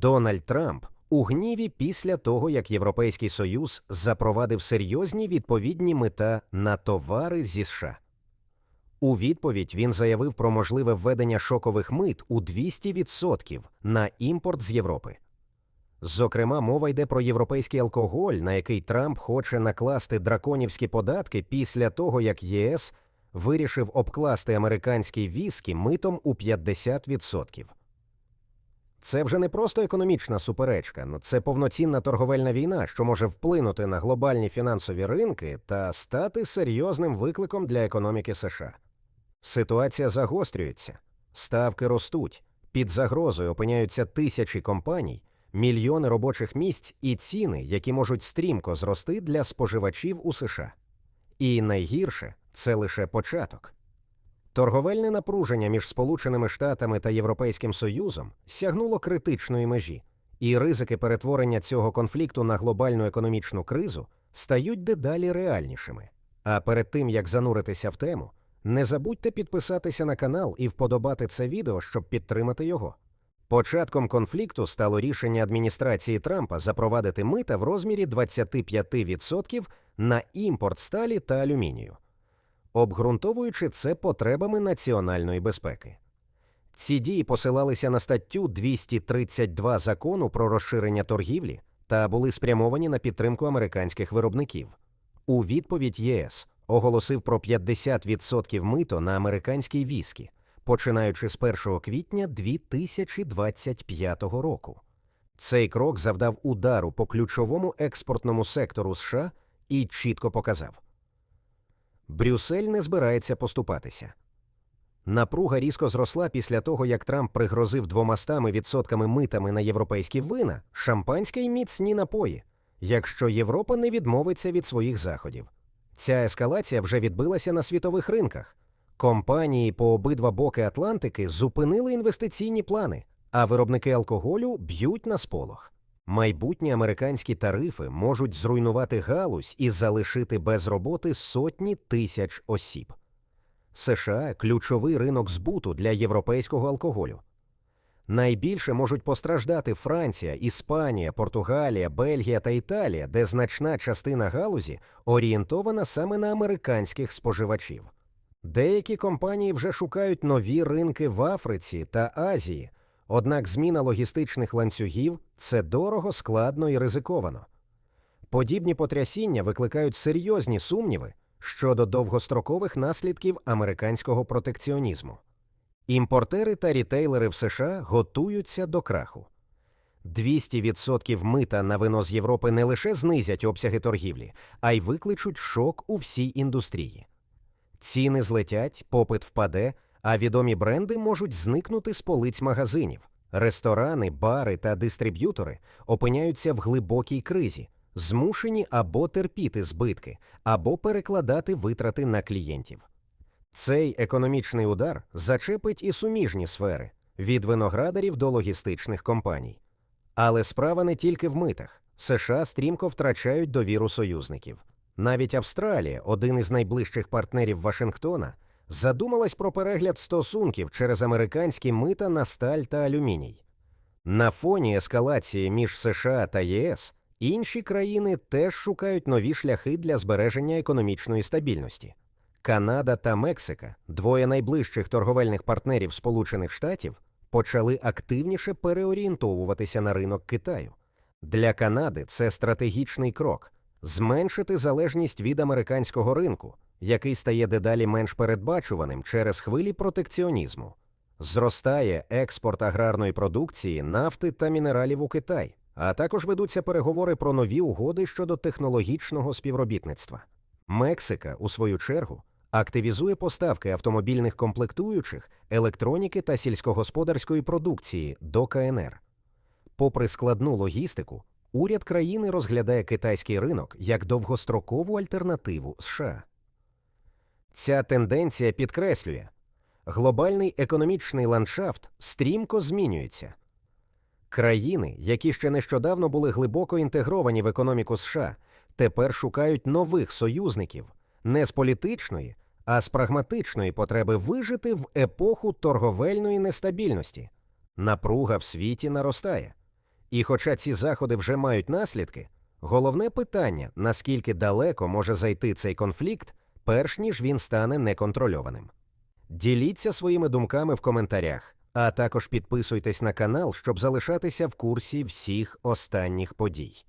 Дональд Трамп у гніві після того, як Європейський Союз запровадив серйозні відповідні мита на товари зі США. У відповідь він заявив про можливе введення шокових мит у 200% на імпорт з Європи. Зокрема, мова йде про європейський алкоголь, на який Трамп хоче накласти драконівські податки після того, як ЄС вирішив обкласти американський віскі митом у 50%. Це вже не просто економічна суперечка, ну, це повноцінна торговельна війна, що може вплинути на глобальні фінансові ринки та стати серйозним викликом для економіки США. Ситуація загострюється, ставки ростуть, під загрозою опиняються тисячі компаній, мільйони робочих місць і ціни, які можуть стрімко зрости для споживачів у США. І найгірше це лише початок. Торговельне напруження між Сполученими Штатами та Європейським Союзом сягнуло критичної межі, і ризики перетворення цього конфлікту на глобальну економічну кризу стають дедалі реальнішими. А перед тим як зануритися в тему, не забудьте підписатися на канал і вподобати це відео, щоб підтримати його. Початком конфлікту стало рішення адміністрації Трампа запровадити мита в розмірі 25% на імпорт сталі та алюмінію обґрунтовуючи це потребами національної безпеки. Ці дії посилалися на статтю 232 закону про розширення торгівлі та були спрямовані на підтримку американських виробників. У відповідь ЄС оголосив про 50% мито на американський віскі, починаючи з 1 квітня 2025 року. Цей крок завдав удару по ключовому експортному сектору США і чітко показав. Брюссель не збирається поступатися. Напруга різко зросла після того, як Трамп пригрозив двомастами відсотками митами на європейські вина, шампанське й міцні напої, якщо Європа не відмовиться від своїх заходів. Ця ескалація вже відбилася на світових ринках. Компанії по обидва боки Атлантики зупинили інвестиційні плани, а виробники алкоголю б'ють на сполох. Майбутні американські тарифи можуть зруйнувати галузь і залишити без роботи сотні тисяч осіб. США ключовий ринок збуту для європейського алкоголю. Найбільше можуть постраждати Франція, Іспанія, Португалія, Бельгія та Італія, де значна частина галузі орієнтована саме на американських споживачів. Деякі компанії вже шукають нові ринки в Африці та Азії. Однак зміна логістичних ланцюгів це дорого, складно і ризиковано. Подібні потрясіння викликають серйозні сумніви щодо довгострокових наслідків американського протекціонізму. Імпортери та рітейлери в США готуються до краху. 200% мита на вино з Європи не лише знизять обсяги торгівлі, а й викличуть шок у всій індустрії. Ціни злетять, попит впаде а відомі бренди можуть зникнути з полиць магазинів. Ресторани, бари та дистриб'ютори опиняються в глибокій кризі, змушені або терпіти збитки, або перекладати витрати на клієнтів. Цей економічний удар зачепить і суміжні сфери від виноградарів до логістичних компаній. Але справа не тільки в митах. США стрімко втрачають довіру союзників. Навіть Австралія, один із найближчих партнерів Вашингтона, задумалась про перегляд стосунків через американські мита на сталь та алюміній. На фоні ескалації між США та ЄС інші країни теж шукають нові шляхи для збереження економічної стабільності. Канада та Мексика, двоє найближчих торговельних партнерів Сполучених Штатів, почали активніше переорієнтовуватися на ринок Китаю. Для Канади це стратегічний крок зменшити залежність від американського ринку, який стає дедалі менш передбачуваним через хвилі протекціонізму. Зростає експорт аграрної продукції, нафти та мінералів у Китай, а також ведуться переговори про нові угоди щодо технологічного співробітництва. Мексика, у свою чергу, активізує поставки автомобільних комплектуючих, електроніки та сільськогосподарської продукції до КНР. Попри складну логістику, уряд країни розглядає китайський ринок як довгострокову альтернативу США. Ця тенденція підкреслює, глобальний економічний ландшафт стрімко змінюється. Країни, які ще нещодавно були глибоко інтегровані в економіку США, тепер шукають нових союзників не з політичної, а з прагматичної потреби вижити в епоху торговельної нестабільності. Напруга в світі наростає. І хоча ці заходи вже мають наслідки, головне питання, наскільки далеко може зайти цей конфлікт, перш ніж він стане неконтрольованим. Діліться своїми думками в коментарях, а також підписуйтесь на канал, щоб залишатися в курсі всіх останніх подій.